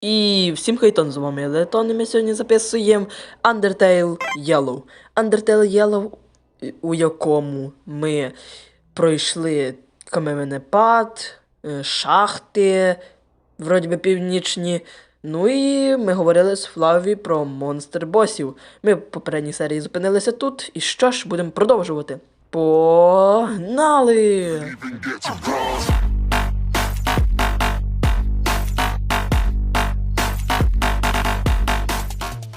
І всім хайтон з вами Летон, і ми сьогодні записуємо Undertale Yellow. Undertale Yellow, у якому ми пройшли каменепад, е, шахти, вроді би північні. Ну і ми говорили з Флаві про монстр босів. Ми в попередній серії зупинилися тут. І що ж, будемо продовжувати. Погнали!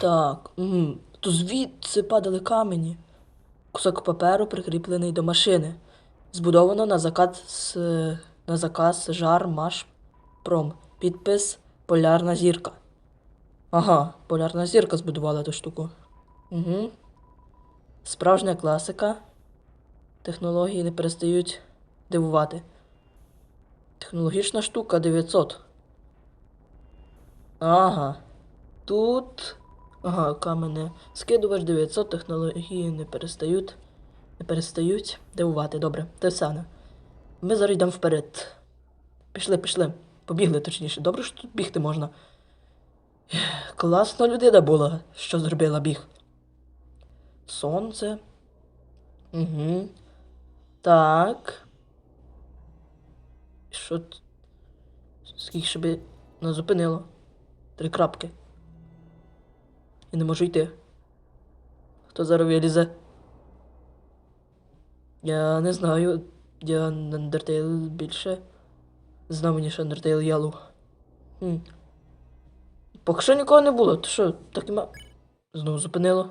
Так, угу. то звідси падали камені. Кусок паперу прикріплений до машини. Збудовано на заказ, на заказ жар Маш Пром. Підпис Полярна зірка. Ага, полярна зірка збудувала ту штуку. Угу. Справжня класика. Технології не перестають дивувати. Технологічна штука 900. Ага. Тут. Ага, камене. Скидувач 900, технології не перестають. Не перестають дивувати. Добре, те саме. Ми зараз йдемо вперед. Пішли, пішли. Побігли, точніше. Добре, що тут бігти можна. Класна людина була, що зробила біг. Сонце. Угу. Так. Що? Скільки ще би нас зупинило? Три крапки. І не можу йти. Хто зараз вилізе? Я не знаю. Я на Undertale більше. Знав ніж Undertale Yellow. Хм. Поки що нікого не було, то що, так ма. Знову зупинило.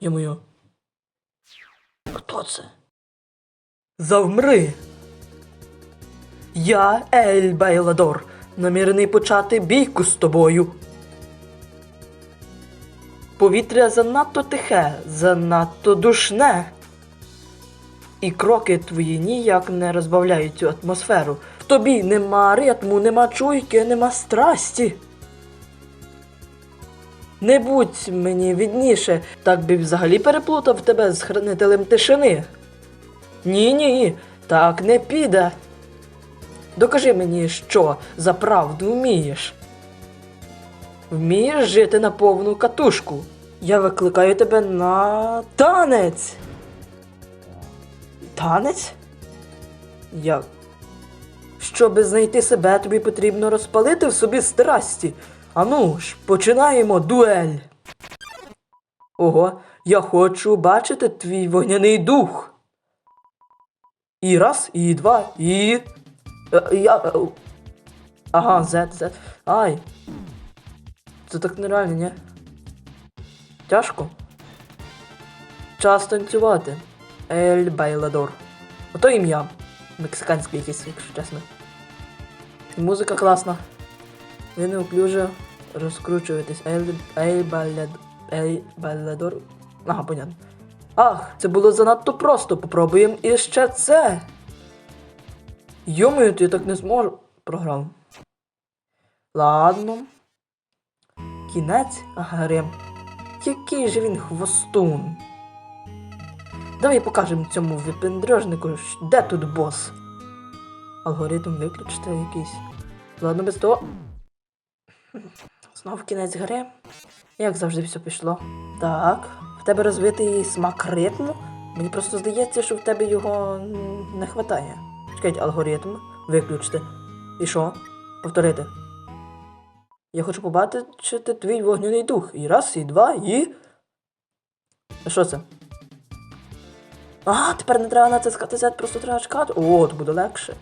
Йо-моє. Хто це? Завмри. Я Ель Байладор, намірений почати бійку з тобою. Повітря занадто тихе, занадто душне. І кроки твої ніяк не розбавляють цю атмосферу. В тобі нема ритму, нема чуйки, нема страсті. Не будь мені відніше, так би взагалі переплутав тебе з хранителем тишини. Ні, ні, так не піде. Докажи мені, що за правду вмієш. Вмієш жити на повну катушку. Я викликаю тебе на танець. Танець? Як? Щоби знайти себе, тобі потрібно розпалити в собі страсті. Ану ж, починаємо дуель. Ого, я хочу бачити твій вогняний дух. І раз, і два, і. Е, я. е, Ага, Z, Z. Ай. Це так нереально, ні? Тяжко. Час танцювати. Ель Байладор. Ото ім'я. Мексиканське якесь, якщо чесно. Музика класна. Ви неуклюже розкручуєтесь. Ель, Ель, Баляд, Ель Балядор. Ага, понятно. Ах, це було занадто просто. Попробуємо іще це. Йомою, я так не зможу. Програв. Ладно. Кінець Гарем. Який же він хвостун. Давай покажемо цьому випендрежнику, де тут бос. Алгоритм виключити якийсь. Ладно, без того. Знов кінець гри. Як завжди все пішло. Так, в тебе розвитий смак ритму. Мені просто здається, що в тебе його не вистачає. Чекайте, алгоритм виключити. І що? Повторити. Я хочу побачити твій вогняний дух. І раз, і два, і. А що це? А, тепер не треба натискати Z, просто треба чекати. О, то буде легше.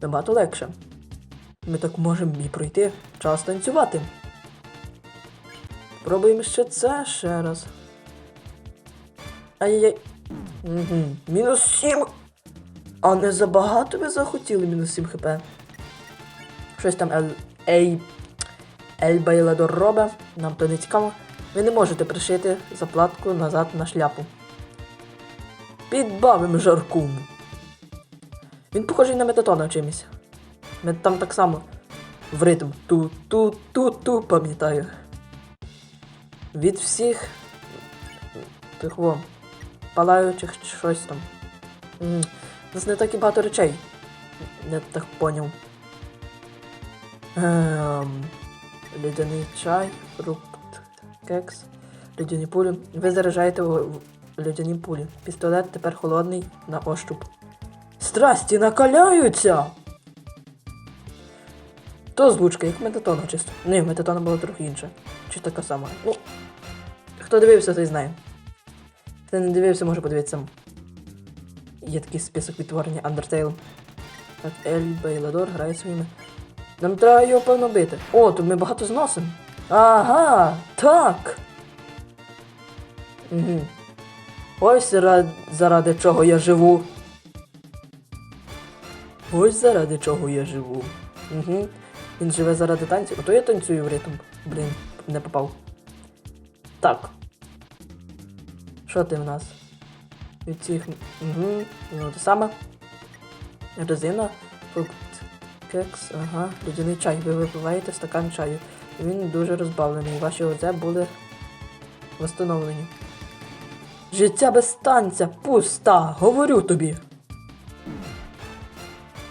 Набагато легше. Ми так можемо і пройти. Час танцювати. Пробуємо ще це ще раз. Ай-яй-яй. Угу. Мінус 7. А не забагато ви захотіли мінус 7 хп. Щось там. Ей... Ель Байладор робе. Нам то не цікаво. Ви не можете пришити заплатку назад на шляпу. Підбавимо жарку. Він похожий на метатона чимось. Там так само в ритм. Ту-ту-ту-ту, пам'ятаю. Від всіх тих во, палаючих щось там. У нас не так і багато речей. Я так поняв. Ем, ледяний чай, фрукт, кекс, ледяні пулі. Ви заряджаєте в, ледяні пулі. Пістолет тепер холодний на ощуп. Страсті накаляються! То озвучка, як метатона чисто. Ні, метатона була трохи інша. Чи така сама. Ну, хто дивився, той знає. Хто не дивився, може подивитися. Є такий список відтворення Undertale. Так, Ель Бейладор грає своїми. Нам треба його певно бити. О, тут ми багато зносимо. Ага, так. Угу. Ось заради, заради чого я живу. Ось заради чого я живу. Угу. Він живе заради танців. Ото я танцюю в ритм. Блін, не попав. Так. Що ти в нас? Від цих. Угу. Ну, те саме. Резина, кекс, ага, ледяний чай. Ви випиваєте стакан чаю. Він дуже розбавлений. Ваші ОЗ були встановлені. Життя без танця, пуста, говорю тобі.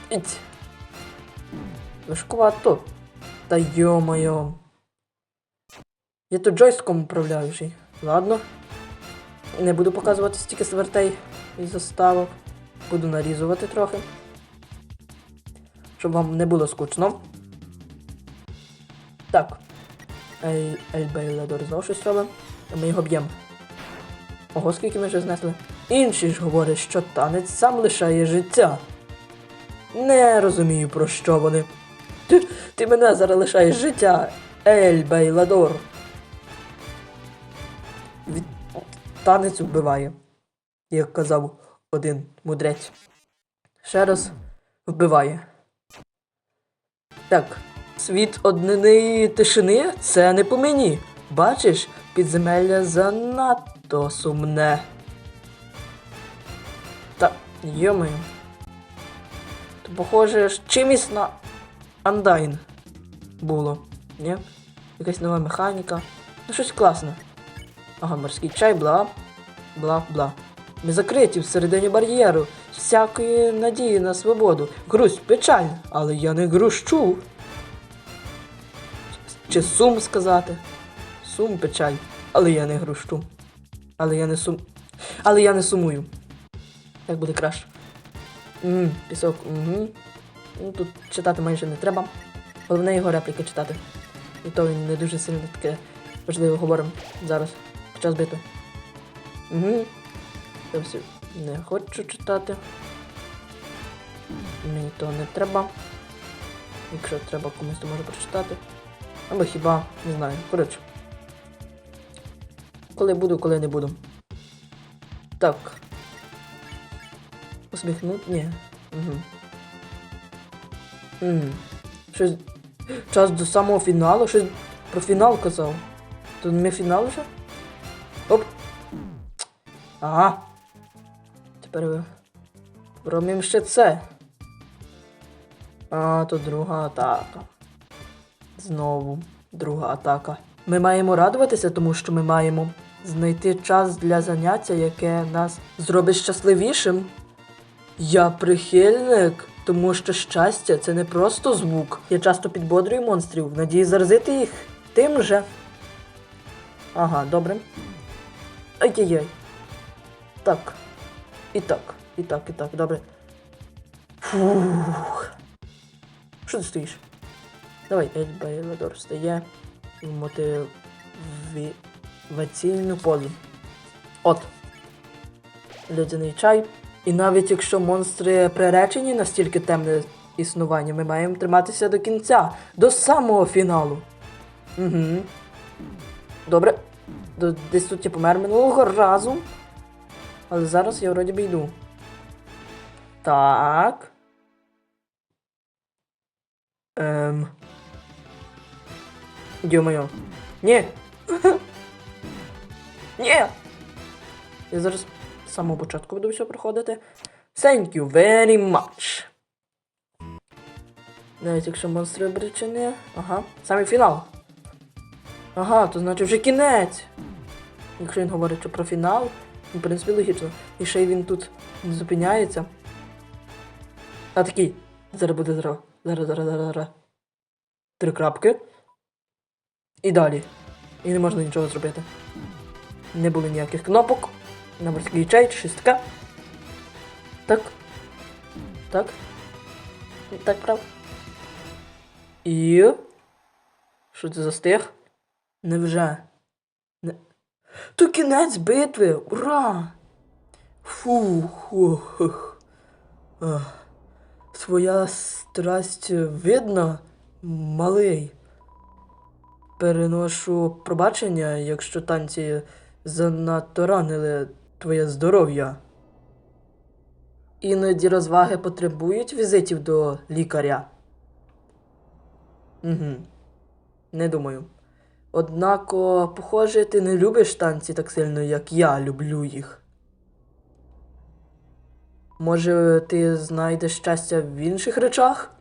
Іть. Важкувато. Та йо-моє. Я тут джойстиком управляючий. Ладно. Не буду показувати стільки свертей і заставок. Буду нарізувати трохи. Щоб вам не було скучно. Так. Ель, Ельбейладор знову щось робить. Ми його б'ємо. Ого, скільки ми вже знесли. Інші ж говорять, що танець сам лишає життя. Не розумію, про що вони. Ти, ти мене зараз лишаєш життя, Ель Бейладор. Від... Танець вбиває, як казав один мудрець. Ще раз вбиває. Так, світ однини тишини це не по мені. Бачиш, підземелля занадто сумне. Та, йомаю. То похоже, чимось на Андайн було. Ні? Якась нова механіка. Ну щось класне. Ага, морський чай, бла. Бла бла. Ми закриті всередині бар'єру. Всякої надії на свободу. Грусть печаль, але я не грущу. Чи сум сказати? Сум печаль, але я не грущу. Але я не сум. Але я не сумую. Як буде краще. Ммм, пісок, угу. Ну, тут читати майже не треба. Головне його репліки читати. І то він не дуже сильно таке важливо говоримо зараз, під час битви. Угу. Я все не хочу читати. Мені то не треба. Якщо треба комусь, то можу прочитати. Або хіба, не знаю. Коротше. Коли буду, коли не буду. Так. Усміхнуть? Ні. Угу. Угу. Щось. Час до самого фіналу? Щось про фінал казав. Тут не фінал вже? Оп. Ага. Ви. Промім ще це. А, то друга атака. Знову друга атака. Ми маємо радуватися, тому що ми маємо знайти час для заняття, яке нас зробить щасливішим. Я прихильник, тому що щастя це не просто звук. Я часто підбодрюю монстрів, в надії заразити їх тим же. Ага, добре. Ай-яй-яй. Так. І так, і так, і так, добре. Фух. Що ти стоїш? Давай, Ельбайладор стає в мотиваційну позу. От. Ледяний чай. І навіть якщо монстри приречені на стільки темне існування, ми маємо триматися до кінця, до самого фіналу. Угу. Добре. До- Десь тут я помер минулого разу. Але зараз я вроді би йду. Так. Ем. Йо-моє. Ні. Ні. Я зараз з самого початку буду все проходити. Thank you very much. Навіть якщо монстри обречені. Ага. Саме фінал. Ага, то значить вже кінець. Якщо він говорить що про фінал, в принципі, логічно. І ще й він тут зупиняється. А такий. Зараз буде зараз. Зараз, зараз, зараз, зараз. Три крапки. І далі. І не можна нічого зробити. Не було ніяких кнопок. На морський чай, таке. Так. Так. Так, правда. І. Що це за стих? Невже? То кінець битви! Ура! Фух. ох, ох. Ах. Своя страсть видна, малий. Переношу пробачення, якщо танці занадто ранили твоє здоров'я. Іноді розваги потребують візитів до лікаря. Угу. Не думаю. Однако, похоже, ти не любиш танці так сильно, як я люблю їх. Може, ти знайдеш щастя в інших речах?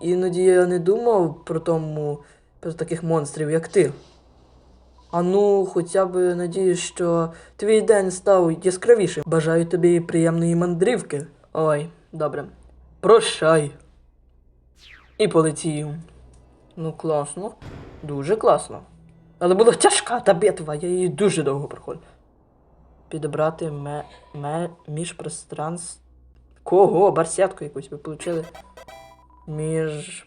Іноді я не думав про тому, про таких монстрів, як ти. А ну, хоча б надіюсь, що твій день став яскравішим. Бажаю тобі приємної мандрівки. Ой, добре. Прощай. І полетів. Ну, класно. Дуже класно. Але була тяжка та битва, я її дуже довго проходив. Підібрати ме, ме, міжпространств. Кого? Барсетку якусь ви получили. Між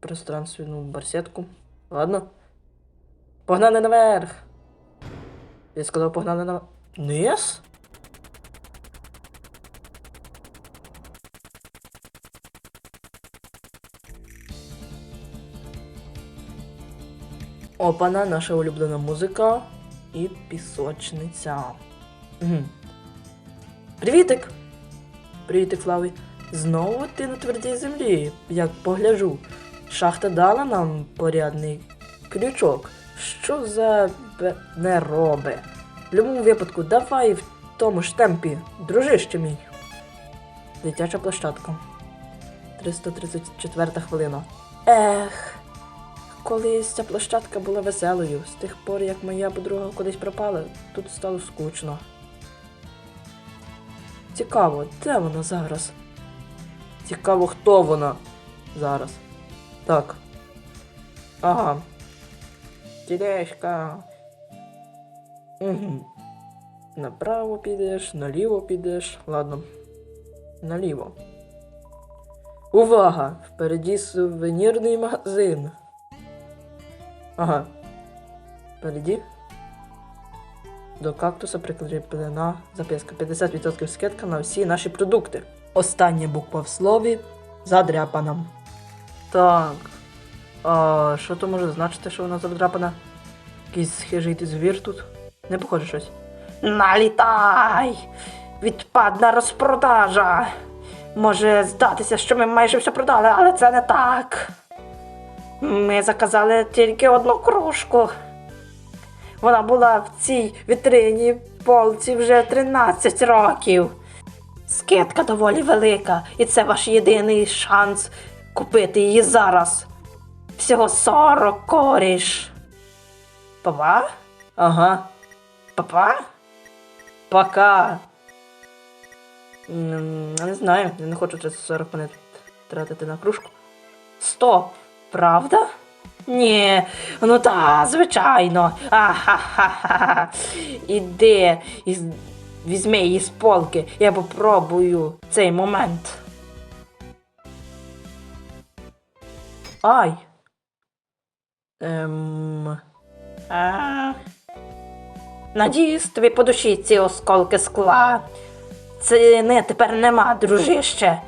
пространственну барсетку. Ладно. Погнали наверх. Я сказав, погнали на. Низ? Опана, наша улюблена музика і пісочниця. Угу. Привітик! Привітик, Флаві. Знову ти на твердій землі, як погляжу. Шахта дала нам порядний крючок. Що за не робе? В будь-якому випадку, давай в тому ж темпі, дружище мій. Дитяча площадка. 334 хвилина. Ех. Колись ця площадка була веселою. З тих пор, як моя подруга кудись пропала, тут стало скучно. Цікаво, де вона зараз? Цікаво, хто вона зараз. Так. Ага. Тележка. Угу. Направо підеш, наліво підеш. Ладно. Наліво. Увага! Впереді сувенірний магазин. Ага. Впереді. До кактуса прикріплена записка. 50% скидка на всі наші продукти. Остання буква в слові задряпана. Так. А що то може значити, що вона задрапана? Якийсь хижий звір тут? Не похоже щось. Налітай! Відпадна розпродажа! Може здатися, що ми майже все продали, але це не так. Ми заказали тільки одну кружку. Вона була в цій вітрині полці вже 13 років. Скидка доволі велика, і це ваш єдиний шанс купити її зараз. Всього 40 коріш. Папа? Ага. Папа? Пока. Не знаю, я не хочу 40 монет тратити на кружку. Стоп, правда? Ні, ну та, звичайно. Ахахаха. Іди і візьми її з полки. Я попробую цей момент. Ай. Ем. А. Надіюсь, тобі по душі ці осколки скла. Ціни тепер нема, дружище.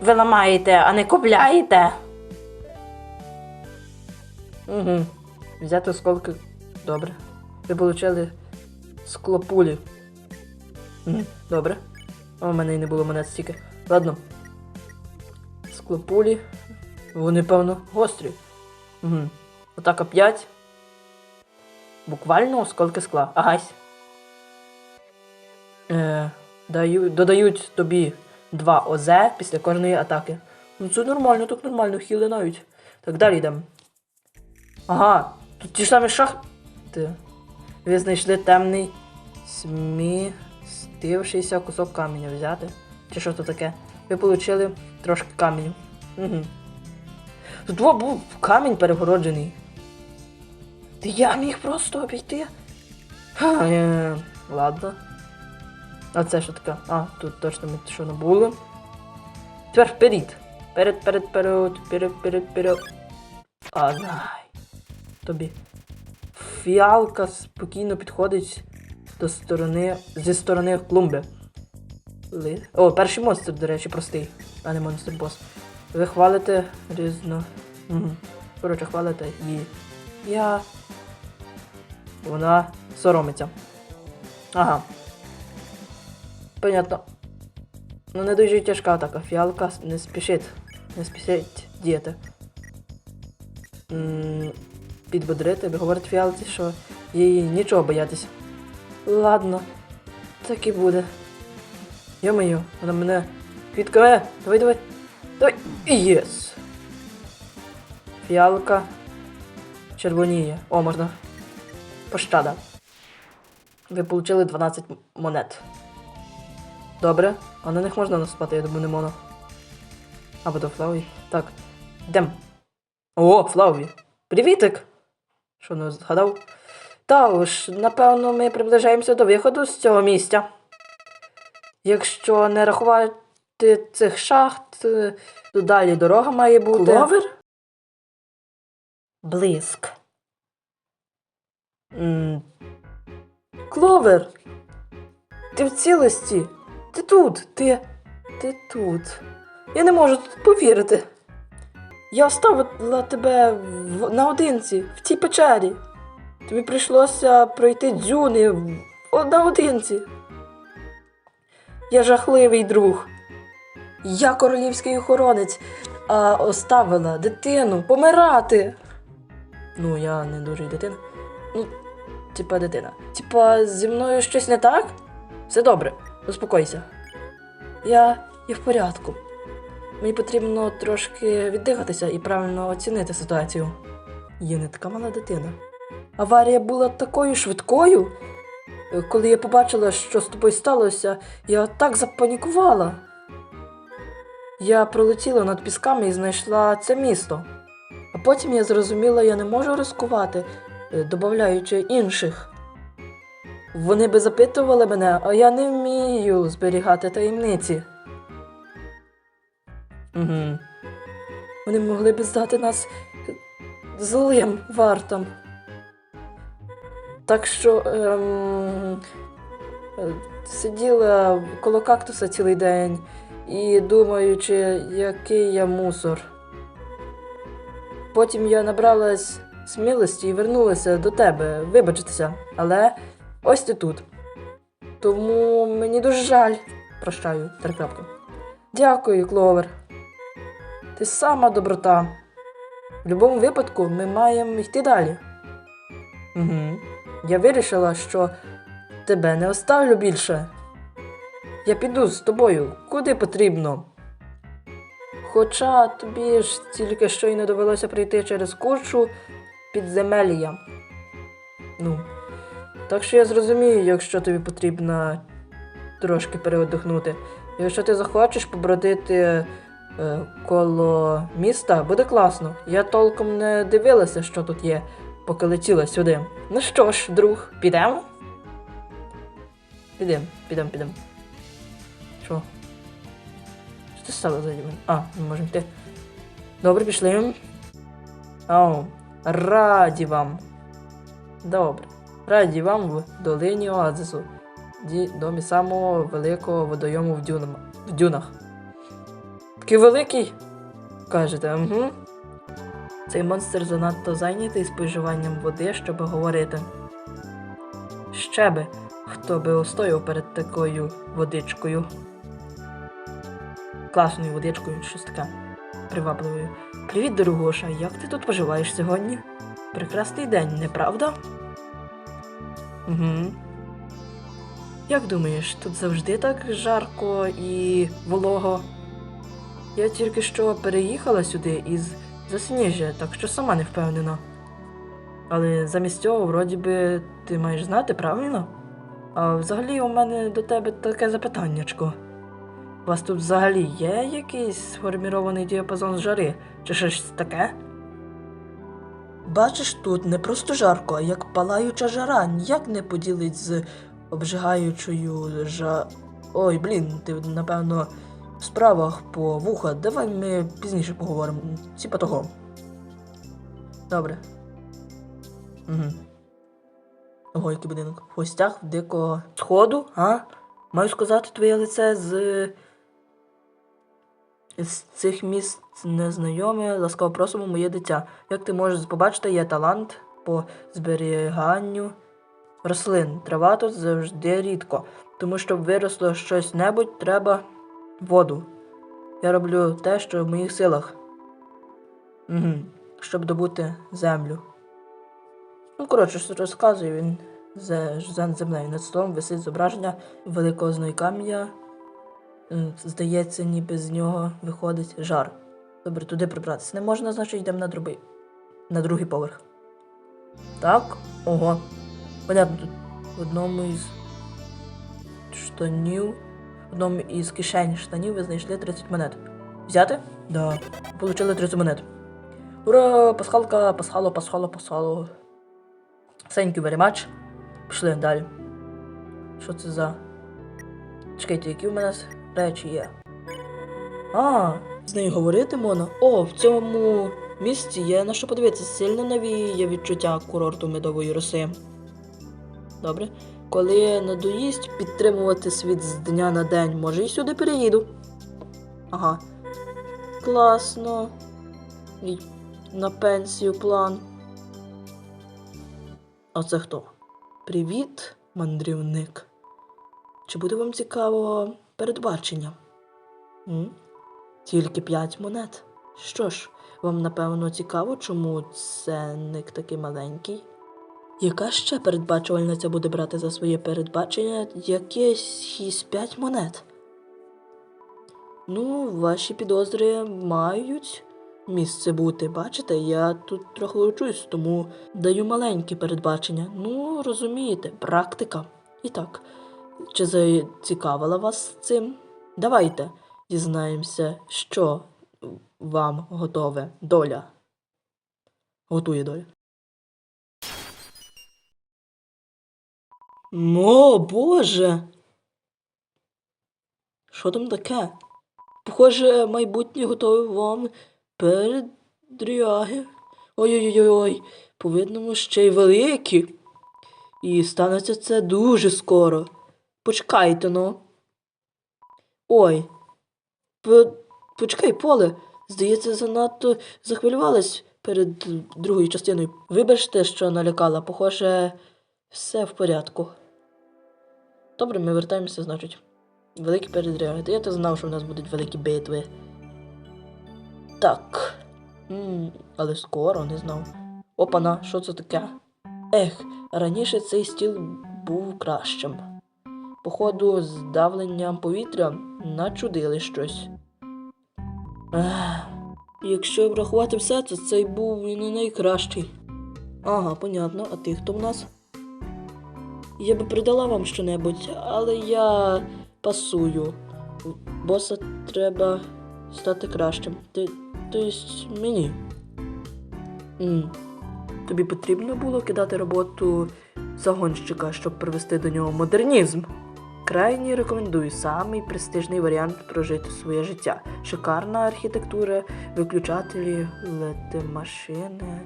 Ви ламаєте, а не купляєте. Угу. Взяти осколки. Добре. Ви отримали склопулі. Угу. Добре. О, в мене і не було монет стільки. Ладно. Склопулі. Вони, певно, гострі. Угу. Атака 5. Буквально осколки скла. Агась. Е, даю, додають тобі 2 ОЗ після кожної атаки. Ну це нормально, так нормально, хіли навіть. Так, далі йдемо. Ага, тут ті ж самі шахти. Ви знайшли темний смістившийся кусок каменя взяти. Чи що то таке? Ви отримали трошки каменю. Угу. Тут був камінь перегороджений. Та я міг просто обійти. Ха, е, ладно. А це що таке? А, тут точно ми що не були. Тепер вперед. Перед, перед, перед, перед, перед, перед. А, дай. Тобі. Фіалка спокійно підходить до сторони. зі сторони клумби. Ли... О, перший монстр, до речі, простий, а не монстр бос. Ви хвалите різно. Угу. Коротше, хвалите її. Я. Вона соромиться. Ага. Понятно. Ну не дуже тяжка така. Фіалка не спішить. Не спішить діяти. М, Підбодрити, ви говорите фіалці, що їй нічого боятись. Ладно, так і буде. Йо-моє, вона мене відкає. Давай, давай. Давай. Єс. Фіалка. Червоніє. О, можна. Пощада. Ви отримали 12 монет. Добре, а на них можна наступати, я думаю, не можна. Або до Флаві. Так. Йдем. О, Флаві. Привітик! Що не згадав? Та уж, напевно, ми приближаємося до виходу з цього місця. Якщо не рахувати цих шахт, е, то далі дорога має бути. Кловер? Блиск. М, Кловер! Ти в цілості? Ти тут, ти. Ти тут. Я не можу тут повірити. Я оставила тебе в, наодинці, в цій печері. Тобі прийшлося пройти дзюни в, наодинці. Я жахливий друг. Я королівський охоронець, а оставила дитину помирати. Ну, я не дуже дитина. Ну, типа дитина. Типа, зі мною щось не так? Все добре, успокойся. Я, я в порядку. Мені потрібно трошки віддихатися і правильно оцінити ситуацію. Я не така мала дитина. Аварія була такою швидкою. Коли я побачила, що з тобою сталося, я так запанікувала. Я пролетіла над пісками і знайшла це місто. А потім я зрозуміла, я не можу ризикувати, е, додаючи інших. Вони би запитували мене, а я не вмію зберігати таємниці. Угу. Вони могли би здати нас злим вартам. Так що ем, сиділа коло кактуса цілий день і думаючи, який я мусор. Потім я набралась смілості і вернулася до тебе вибачитися, але ось ти тут. Тому мені дуже жаль. Прощаю, теркрапка. Дякую, Кловер. Ти сама доброта. В будь-якому випадку ми маємо йти далі. Угу. Я вирішила, що тебе не оставлю більше. Я піду з тобою, куди потрібно. Хоча тобі ж тільки що й не довелося прийти через курчу підземелля. Ну, так що я зрозумію, якщо тобі потрібно трошки переодихнути. Якщо ти захочеш побродити коло міста, буде класно. Я толком не дивилася, що тут є, поки летіла сюди. Ну що ж, друг, підемо? Підемо, підемо, підемо. Що? Що ти стало за мене? А, ми можемо йти. Добре, пішли. О, раді вам. Добре. Раді вам в долині Оазису, ді- домі самого великого водойому в, дюнам, в дюнах. Такий великий? Кажете, угу. Цей монстр занадто зайнятий споживанням води, щоб говорити. Ще би, хто би устояв перед такою водичкою. Класною водичкою, щось таке привабливою. Привіт, дорогоша, як ти тут поживаєш сьогодні? Прекрасний день, не правда? Угу. Як думаєш, тут завжди так жарко і волого? Я тільки що переїхала сюди із засніжжя, так що сама не впевнена. Але замість цього, вроді би, ти маєш знати, правильно? А взагалі у мене до тебе таке запитаннячко. У вас тут взагалі є якийсь сформірований діапазон жари? Чи щось таке? Бачиш, тут не просто жарко, а як палаюча жара, ніяк не поділить з обжигаючою жа. Ой, блін, ти напевно справах по вуха. Давай ми пізніше поговоримо. Типа того. Добре. Угу. Ого, який будинок. В гостях в дикого сходу, а? Маю сказати, твоє лице з. З цих місць незнайоме, ласкаво просимо моє дитя. Як ти можеш побачити, є талант по зберіганню рослин. Трава тут завжди рідко, тому щоб виросло щось небудь, треба воду. Я роблю те, що в моїх силах. Угу. Щоб добути землю. Ну, коротше, що розказує він за землею. Над столом висить зображення великого знойкам'я. Е, Здається, ніби з нього виходить жар. Добре, туди прибратися. Не можна, значить йдемо на другий, на другий поверх. Так, ого. Понятно, тут в одному із штанів, в одному із кишень штанів ви знайшли 30 монет. Взяти? Да. Получили 30 монет. Ура! Пасхалка, пасхало, пасхало, пасхало. Thank you very much. Пішли далі. Що це за. Чекайте, які в мене речі є. А, з нею говорити можна. О, в цьому місці є на що подивитися. Сильно навіє відчуття курорту медової роси. Добре. Коли надоїсть підтримувати світ з дня на день, може і сюди переїду. Ага. Класно. І на пенсію план. А це хто? Привіт, мандрівник. Чи буде вам цікаво передбачення? М? Тільки п'ять монет. Що ж, вам напевно цікаво, чому ценник такий маленький? Яка ще передбачувальниця буде брати за своє передбачення якесь із п'ять монет? Ну, ваші підозри мають місце бути. Бачите, я тут трохи учусь, тому даю маленькі передбачення. Ну, розумієте, практика. І так, чи зацікавила вас цим? Давайте дізнаємося, що вам готове доля. Готує доля. О, Боже. Що там таке? Похоже, майбутнє готове вам передряги. Ой-ой-ой, по-видному ще й великі. І станеться це дуже скоро. Почекайте ну. Ой. По... Почекай, поле. Здається, занадто захвилювалась перед другою частиною. Вибачте, що налякала. Похоже, все в порядку. Добре, ми вертаємося, значить. Великі передряги. Я то знав, що в нас будуть великі битви. Так. м але скоро не знав. Опана, що це таке? Ех, раніше цей стіл був кращим. Походу, з давленням повітря начудили щось. Ех, якщо врахувати все, то цей був і не найкращий. Ага, понятно, а ти хто в нас? Я би придала вам щонебудь, але я пасую. Боса треба стати кращим. Ти, тобто мені. м Тобі потрібно було кидати роботу загонщика, щоб привести до нього модернізм. Крайні рекомендую самий престижний варіант прожити своє життя. Шикарна архітектура, виключателі, лети-машини.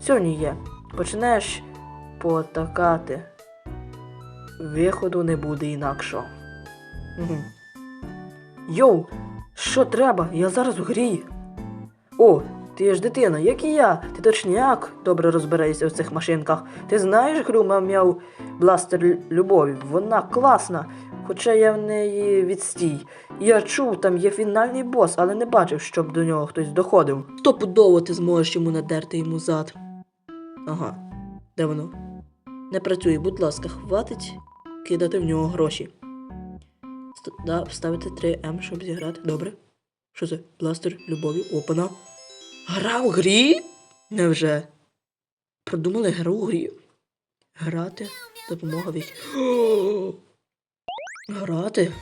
Сьогодні є. Почнеш потакати. Виходу не буде інакшого. Угу. Йоу, що треба? Я зараз в грі. О, ти ж дитина, як і я. Ти точняк добре розбираєшся в цих машинках. Ти знаєш гру мав бластер любові? Вона класна, хоча я в неї відстій. Я чув, там є фінальний бос, але не бачив, щоб до нього хтось доходив. Стопудово ти зможеш йому надерти йому зад. Ага, де воно? Не працює, будь ласка, хватить кидати в нього гроші. Да, вставити 3М, щоб зіграти. Добре. Що це? Бластер любові. Опана. Гра в грі? Невже? Продумали гру в грі? Грати? Допомога від. Грати?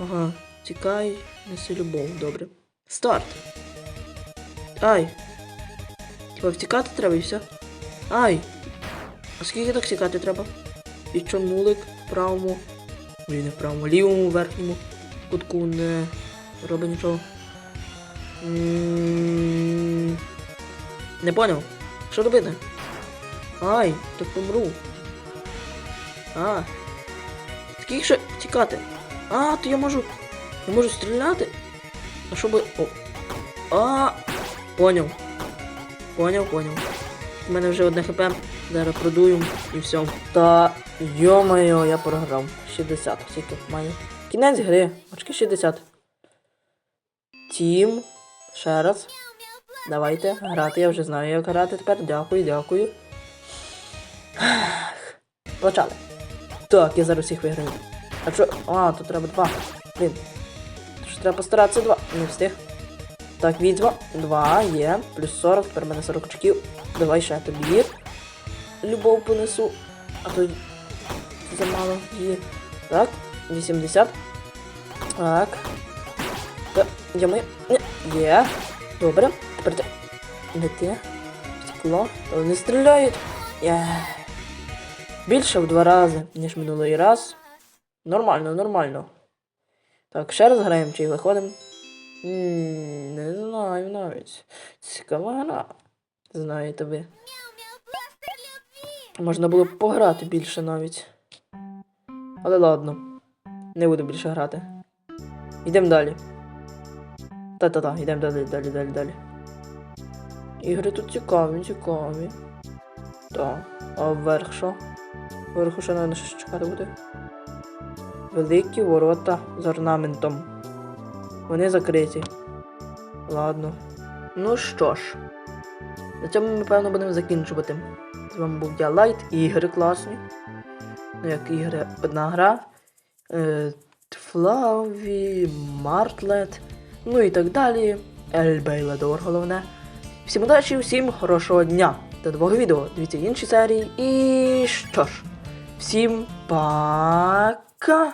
Ага. Тікай, неси любов, добре. Старт. Ай. Типа втікати треба і все. Ай. А скільки так тікати треба? І що нулик в правому. Ой, не в правому, лівому верхньому кутку не робить нічого. Не поняв. Що робити? Ай, так помру. А. Скільки ще тікати? А, то я можу. Я можу стріляти. А що би. О. А. Поняв. Поняв, поняв. У мене вже одне хп. Зараз продуємо і все. Та йо-моє, я програв. 60, скільки маю. Кінець гри. Очки 60. Тім. Ще раз. Давайте грати, я вже знаю, як грати тепер. Дякую, дякую. Почали. Так, я зараз всіх виграю. А що? А, тут треба два. Блін. Що треба постаратися два. Не встиг. Так, відьма. Два, є. Плюс 40, тепер в мене 40 очків. Давай ще тобі. Любов понесу. А то замало її. Так, 80. Так. Так, є ми. Є. Добре. Тепер ти. Не ти. Стекло. Вони стріляють. Є. Більше в два рази, ніж минулий раз. Нормально, нормально. Так, ще раз граємо чи виходимо. Не знаю навіть. Цікава гра. Знаєте ви. Можна було б пограти більше навіть. Але ладно. Не буду більше грати. Йдемо далі. Та-та-та, йдемо далі, далі, далі, далі. Ігри тут цікаві, цікаві. Так. А вверх що? Вверху ще треба щось чекати буде. Великі ворота з орнаментом. Вони закриті. Ладно. Ну що ж. На цьому ми, певно, будемо закінчувати. З вами був я Лайт ігри класні. Ну, як ігри одна гра. Е, Флаві, Мартлет, ну і так далі. Ельбейладор, головне. Всім удачі, всім хорошого дня. До двох відео. Дивіться інші серії. І що ж, всім пока.